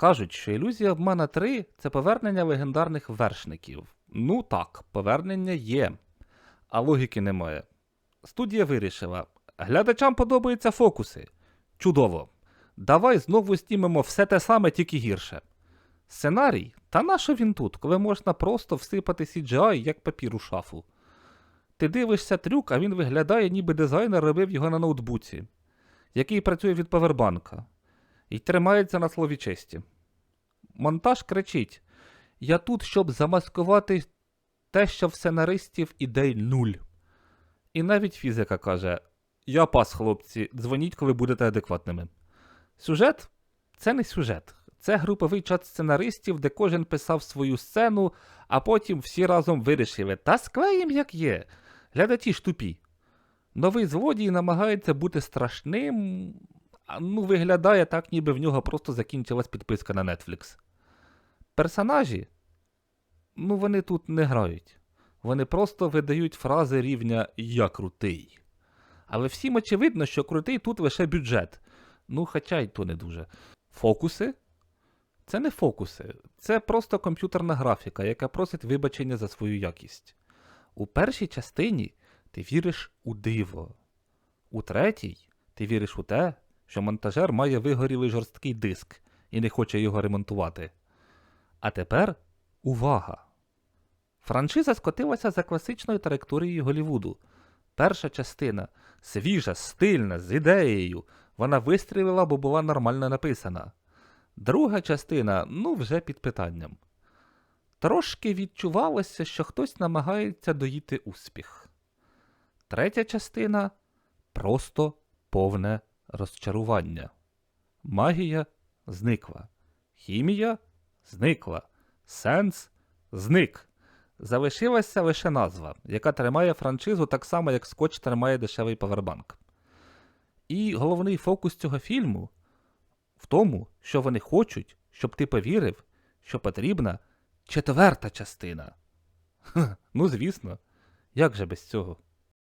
Кажуть, що ілюзія обмана 3 це повернення легендарних вершників. Ну так, повернення є, а логіки немає. Студія вирішила: глядачам подобаються фокуси. Чудово. Давай знову знімемо все те саме, тільки гірше. Сценарій? Та нащо він тут, коли можна просто всипати CGI, як папір у шафу. Ти дивишся трюк, а він виглядає, ніби дизайнер робив його на ноутбуці, який працює від павербанка, і тримається на слові честі. Монтаж кричить: Я тут, щоб замаскувати те, що в сценаристів ідей нуль. І навіть фізика каже: Я пас, хлопці, дзвоніть, коли будете адекватними. Сюжет це не сюжет. Це груповий чат сценаристів, де кожен писав свою сцену, а потім всі разом вирішили, та склеїм як є. Глядачі ж тупі. Новий злодій намагається бути страшним, ну виглядає так, ніби в нього просто закінчилась підписка на Netflix. Персонажі, ну вони тут не грають. Вони просто видають фрази рівня Я крутий. Але всім очевидно, що крутий тут лише бюджет. Ну, хоча й то не дуже. Фокуси? Це не фокуси, це просто комп'ютерна графіка, яка просить вибачення за свою якість. У першій частині ти віриш у диво. У третій ти віриш у те, що монтажер має вигорілий жорсткий диск і не хоче його ремонтувати. А тепер увага! Франшиза скотилася за класичною траєкторією Голівуду. Перша частина свіжа, стильна, з ідеєю. Вона вистрілила, бо була нормально написана. Друга частина, ну, вже під питанням. Трошки відчувалося, що хтось намагається доїти успіх. Третя частина просто повне розчарування. Магія зникла. Хімія зникла. Сенс зник. Залишилася лише назва, яка тримає франшизу так само, як скотч тримає дешевий павербанк. І головний фокус цього фільму в тому, що вони хочуть, щоб ти повірив, що потрібна четверта частина. Ха, ну, звісно, як же без цього?